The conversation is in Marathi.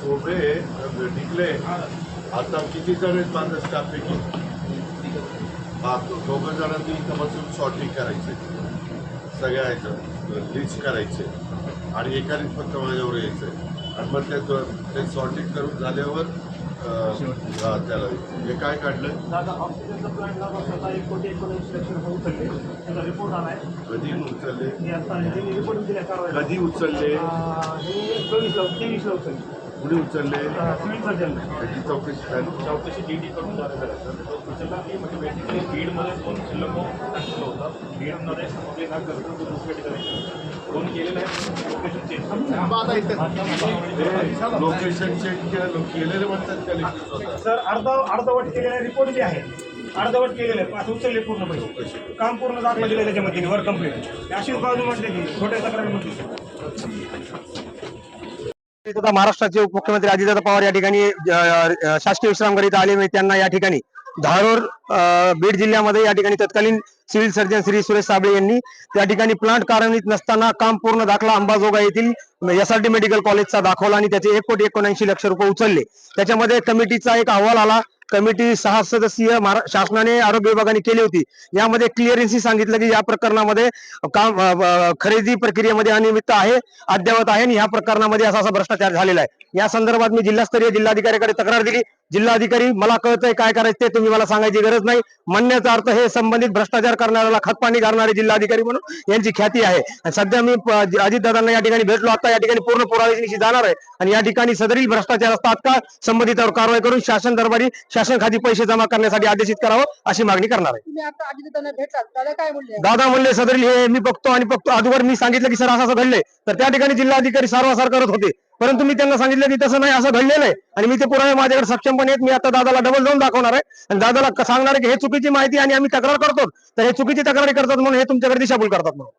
झोपे टिकले आता किती जण आहेत माझ्या स्टाफपैकी हा दोघं जणांनी इथं बसून शॉर्टिंग करायचे. सगळ्या ह्याचं लिस्ट करायचे. आणि एकानेच फक्त माझ्यावर यायचं आणि मग त्याचं ते शॉर्टिंग करून झाल्यावर त्याला हे काय काढलं? दादा ऑक्सिजनचा प्लांट लावला स्वतः एक कोटी एकोणऐंशी लक्ष रुपये उचलले त्याचा रिपोर्ट आलाय. कधी उचलले? मी आता त्यांनी रिपोर्ट दिला कारवाई कधी उचलले? हे चोवीसला तेवीसला उचलले. त्याची चौकशी झाली? चौकशी डीडी कडून झालं सर. तो उचलला की म्हणजे बेसिकली बीडमध्ये फोन शिल्लक टाकलेलं होतं? बीडमध्ये दुसऱ्या ठिकाणी फोन केलेला आहे? लोकेशन चेंज लोकेशन चेक केलं केलेले म्हणतात कलेक्टर स्वतः सर अर्ध अर्धवट केलेले रिपोर्ट जे आहे. अर्धवट केलेले पाच उचलले पूर्ण पैसे. काम पूर्ण दाखला दिले त्याच्यामध्ये वर कंप्लीट अशीच बाजू म्हटले की छोट्या तक्रारी म्हटली. महाराष्ट्राचे उपमुख्यमंत्री अजितदादा पवार या ठिकाणी शासकीय विश्रामगृह इथं आले त्यांना या ठिकाणी. धारोर बीड जिल्ह्यामध्ये या ठिकाणी तत्कालीन सिव्हिल सर्जन श्री सुरेश साबळे यांनी त्या ठिकाणी प्लांट कार्यान्वित नसताना काम पूर्ण दाखला अंबाजोगा येथील एस आर मेडिकल कॉलेजचा दाखवला आणि त्याचे एक कोटी एकोणऐंशी लक्ष रुपये उचलले. त्याच्यामध्ये कमिटीचा एक अहवाल आला. कमिटी सहा सदस्यीय शासनाने आरोग्य विभागाने केली होती. यामध्ये क्लिअरन्सी सांगितलं की या प्रकरणामध्ये काम खरेदी प्रक्रियेमध्ये अनियमित आहे अद्यावत आहे आणि या प्रकरणामध्ये असा असा भ्रष्टाचार झालेला आहे. या संदर्भात मी जिल्हास्तरीय जिल्हाधिकाऱ्याकडे तक्रार दिली. जिल्हाधिकारी मला कळतंय काय करायचं ते तुम्ही मला सांगायची गरज नाही. म्हणण्याचा अर्थ हे संबंधित भ्रष्टाचार करणाऱ्याला खतपाणी घालणारे जिल्हाधिकारी म्हणून यांची ख्याती आहे. आणि सध्या मी अजितदादांना या ठिकाणी भेटलो. आता या ठिकाणी पूर्ण पुराव्याशी जाणार आहे. आणि या ठिकाणी सदरील भ्रष्टाचार तात्काळ संबंधितावर कारवाई करून शासन दरबारी शासन खाती पैसे जमा करण्यासाठी आदेशित करावं अशी मागणी करणार आहे. दादा म्हणले सदरील हे मी बघतो आणि बघतो. अगोदर मी सांगितलं की सर असं असं घडलंय. तर त्या ठिकाणी जिल्हाधिकारी सारवासार करत होते. परंतु मी त्यांना सांगितलं की तसं नाही असं घडलेलं आहे. आणि मी ते पुरावे माझ्याकडे सक्षमपणे आहेत. मी आता दादाला डबल जाऊन दाखवणार आहे. आणि दादाला सांगणार आहे की हे चुकीची माहिती आणि आम्ही तक्रार करतो. तर हे चुकीची तक्रारी करतात म्हणून हे तुमच्याकडे दिशाभूल करतात म्हणून.